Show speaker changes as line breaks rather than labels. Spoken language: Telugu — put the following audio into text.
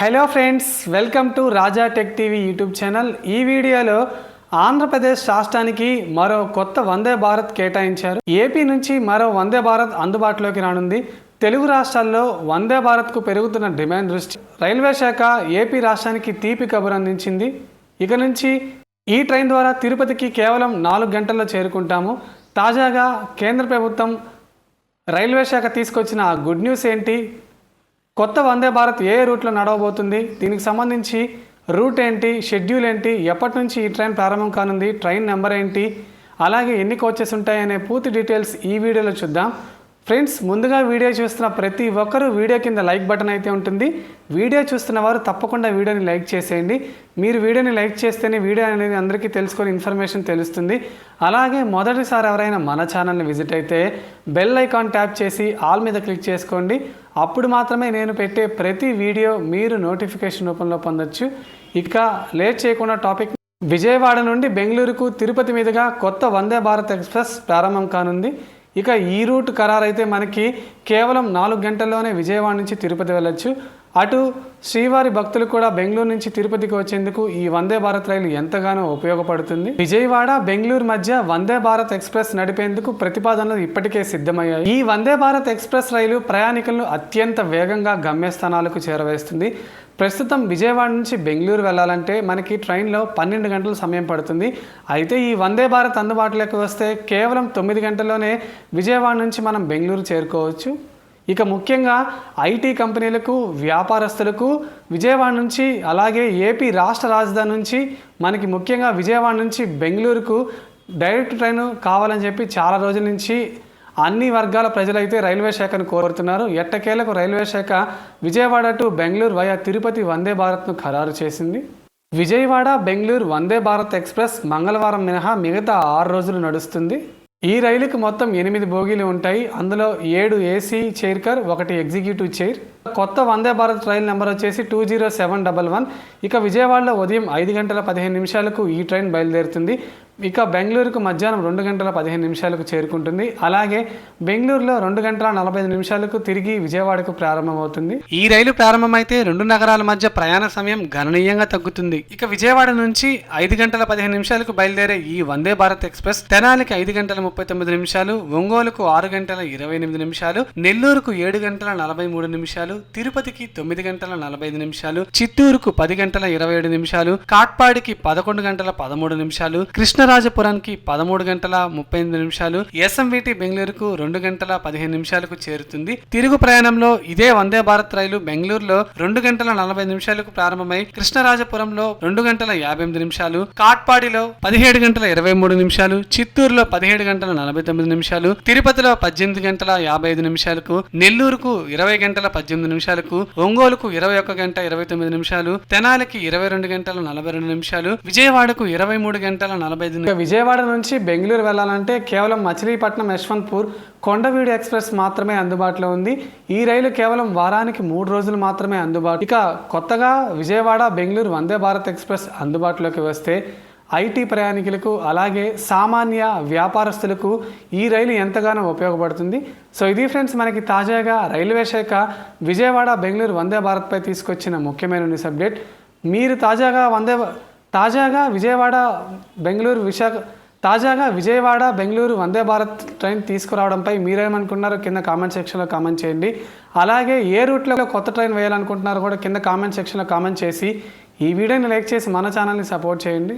Hello friends welcome to Raja tech TV YouTube channel. ఈ వీడియోలో ఆంధ్రప్రదేశ్ రాష్ట్రానికి మరో కొత్త వందే భారత్ కేటాయించారు. ఏపీ నుంచి మరో వందే భారత్ అందుబాటులోకి రానుంది. తెలుగు రాష్ట్రాల్లో వందే భారత్కు పెరుగుతున్న డిమాండ్ దృష్టి రైల్వే శాఖ ఏపీ రాష్ట్రానికి తీపి కబురు అందించింది. ఇక నుంచి ఈ ట్రైన్ ద్వారా తిరుపతికి కేవలం నాలుగు గంటల్లో చేరుకుంటాము. తాజాగా కేంద్ర ప్రభుత్వం రైల్వే శాఖ తీసుకొచ్చిన గుడ్ న్యూస్ ఏంటి? కొత్త వందే భారత్ ఏ రూట్లో నడవబోతుంది? దీనికి సంబంధించి రూట్ ఏంటి? షెడ్యూల్ ఏంటి? ఎప్పటి నుంచి ఈ ట్రైన్ ప్రారంభం కానుంది? ట్రైన్ నెంబర్ ఏంటి? అలాగే ఎన్ని కోచెస్ ఉంటాయనే పూర్తి డీటెయిల్స్ ఈ వీడియోలో చూద్దాం. ఫ్రెండ్స్ ముందుగా వీడియో చూస్తున్న ప్రతి ఒక్కరూ వీడియో కింద లైక్ బటన్ అయితే ఉంటుంది. వీడియో చూస్తున్న వారు తప్పకుండా వీడియోని లైక్ చేసేయండి. మీరు వీడియోని లైక్ చేస్తేనే వీడియో అనేది అందరికీ తెలుసుకొని ఇన్ఫర్మేషన్ తెలుస్తుంది. అలాగే మొదటిసారి ఎవరైనా మన ఛానల్ని విజిట్ అయితే బెల్ ఐకాన్ ట్యాప్ చేసి ఆల్ మీద క్లిక్ చేసుకోండి. అప్పుడు మాత్రమే నేను పెట్టే ప్రతి వీడియో మీరు నోటిఫికేషన్ రూపంలో పొందొచ్చు. ఇక లేట్ చేయకుండా టాపిక్ విజయవాడ నుండి బెంగళూరుకు తిరుపతి మీదుగా కొత్త వందే భారత్ ఎక్స్ప్రెస్ ప్రారంభం కానుంది. ఇక ఈ రూట్ ఖరారైతే మనకి కేవలం నాలుగు గంటల్లోనే విజయవాడ నుంచి తిరుపతి వెళ్ళొచ్చు. అటు శ్రీవారి భక్తులు కూడా బెంగళూరు నుంచి తిరుపతికి వచ్చేందుకు ఈ వందే భారత్ రైలు ఎంతగానో ఉపయోగపడుతుంది. విజయవాడ బెంగళూరు మధ్య వందే భారత్ ఎక్స్ప్రెస్ నడిపేందుకు ప్రతిపాదనలు ఇప్పటికే సిద్ధమయ్యాయి. ఈ వందే భారత్ ఎక్స్ప్రెస్ రైలు ప్రయాణికులను అత్యంత వేగంగా గమ్యస్థానాలకు చేరవేస్తుంది. ప్రస్తుతం విజయవాడ నుంచి బెంగళూరు వెళ్ళాలంటే మనకి ట్రైన్లో పన్నెండు గంటల సమయం పడుతుంది. అయితే ఈ వందే భారత్ అందుబాటులోకి వస్తే కేవలం తొమ్మిది గంటల్లోనే విజయవాడ నుంచి మనం బెంగళూరు చేరుకోవచ్చు. ఇక ముఖ్యంగా ఐటీ కంపెనీలకు వ్యాపారస్తులకు విజయవాడ నుంచి అలాగే ఏపీ రాష్ట్ర రాజధాని నుంచి మనకి ముఖ్యంగా విజయవాడ నుంచి బెంగళూరుకు డైరెక్ట్ ట్రైన్ కావాలని చెప్పి చాలా రోజుల నుంచి అన్ని వర్గాల ప్రజలైతే రైల్వే శాఖను కోరుతున్నారు. ఎట్టకేలకు రైల్వే శాఖ విజయవాడ టు బెంగళూరు వయా తిరుపతి వందే భారత్ను ఖరారు చేసింది. విజయవాడ బెంగళూరు వందే భారత్ ఎక్స్ప్రెస్ మంగళవారం మినహా మిగతా ఆరు రోజులు నడుస్తుంది. ఈ రైలుకు మొత్తం ఎనిమిది బోగీలు ఉంటాయి. అందులో ఏడు ఏసీ చైర్ కార్ ఒకటి ఎగ్జిక్యూటివ్ చైర్ కొత్త వందే భారత్ రైలు నెంబర్ వచ్చేసి two zero seven double one ఇక విజయవాడలో ఉదయం ఐదు గంటల పదిహేను నిమిషాలకు ఈ ట్రైన్ బయలుదేరుతుంది. ఇక బెంగళూరుకు మధ్యాహ్నం రెండు గంటల పదిహేను నిమిషాలకు చేరుకుంటుంది. అలాగే బెంగళూరులో రెండు గంటల నలభై ఐదు నిమిషాలకు తిరిగి విజయవాడకు ప్రారంభమవుతుంది. ఈ రైలు ప్రారంభమైతే రెండు నగరాల మధ్య ప్రయాణ సమయం గణనీయంగా తగ్గుతుంది. ఇక విజయవాడ నుంచి ఐదు గంటల పదిహేను నిమిషాలకు బయలుదేరే ఈ వందే భారత్ ఎక్స్ప్రెస్ తెనాలికి ఐదు గంటల ముప్పై తొమ్మిది నిమిషాలు ఒంగోలుకు ఆరు గంటల ఇరవై ఎనిమిది నిమిషాలు నెల్లూరుకు ఏడు గంటల నలభై మూడు నిమిషాలు తిరుపతికి తొమ్మిది గంటల నలభై ఐదు నిమిషాలు చిత్తూరుకు పది గంటల ఇరవై ఏడు నిమిషాలు కాట్పాడికి పదకొండు గంటల పదమూడు నిమిషాలు కృష్ణరాజపురానికి పదమూడు గంటల ముప్పై ఎనిమిది నిమిషాలు ఎస్ఎంవిటి బెంగళూరుకు రెండు గంటల పదిహేను నిమిషాలకు చేరుతుంది. తిరుగు ప్రయాణంలో ఇదే వందే భారత్ రైలు బెంగళూరులో రెండు గంటల నలభై నిమిషాలకు ప్రారంభమై కృష్ణరాజపురంలో రెండు గంటల యాభై ఎనిమిది నిమిషాలు కాట్పాడిలో పదిహేడు గంటల ఇరవై మూడు నిమిషాలు చిత్తూరులో పదిహేడు గంటల నలభై తొమ్మిది నిమిషాలు తిరుపతిలో పద్దెనిమిది గంటల యాభై ఐదు నిమిషాలకు నెల్లూరుకు ఇరవై గంటల పద్దెనిమిది నిమిషాలకు ఒంగోలుకు ఇరవై ఒక్క గంట ఇరవై తొమ్మిది నిమిషాలు తెనాలికి ఇరవై రెండు గంటల నలభై రెండు నిమిషాలు విజయవాడకు ఇరవై మూడు గంటల నలభై ఐదు విజయవాడ నుంచి బెంగళూరు వెళ్ళాలంటే కేవలం మచిలీపట్నం యశ్వంత్పూర్ కొండవీడు ఎక్స్ప్రెస్ మాత్రమే అందుబాటులో ఉంది. ఈ రైలు కేవలం వారానికి మూడు రోజులు మాత్రమే అందుబాటు. ఇక కొత్తగా విజయవాడ బెంగళూరు వందే భారత్ ఎక్స్ప్రెస్ అందుబాటులోకి వస్తే ఐటీ ప్రయాణికులకు అలాగే సామాన్య వ్యాపారస్తులకు ఈ రైలు ఎంతగానో ఉపయోగపడుతుంది. సో ఇది ఫ్రెండ్స్ మనకి తాజాగా రైల్వే శాఖ విజయవాడ బెంగళూరు వందే భారత్పై తీసుకొచ్చిన ముఖ్యమైన న్యూస్ అప్డేట్. మీరు తాజాగా వందే తాజాగా విజయవాడ బెంగళూరు విశాఖ తాజాగా విజయవాడ బెంగళూరు వందే భారత్ ట్రైన్ తీసుకురావడంపై మీరేమనుకున్నారో కింద కామెంట్ సెక్షన్లో కామెంట్ చేయండి. అలాగే ఏ రూట్లో కొత్త ట్రైన్ వేయాలనుకుంటున్నారో కూడా కింద కామెంట్ సెక్షన్లో కామెంట్ చేసి ఈ వీడియోని లైక్ చేసి మన ఛానల్ని సపోర్ట్ చేయండి.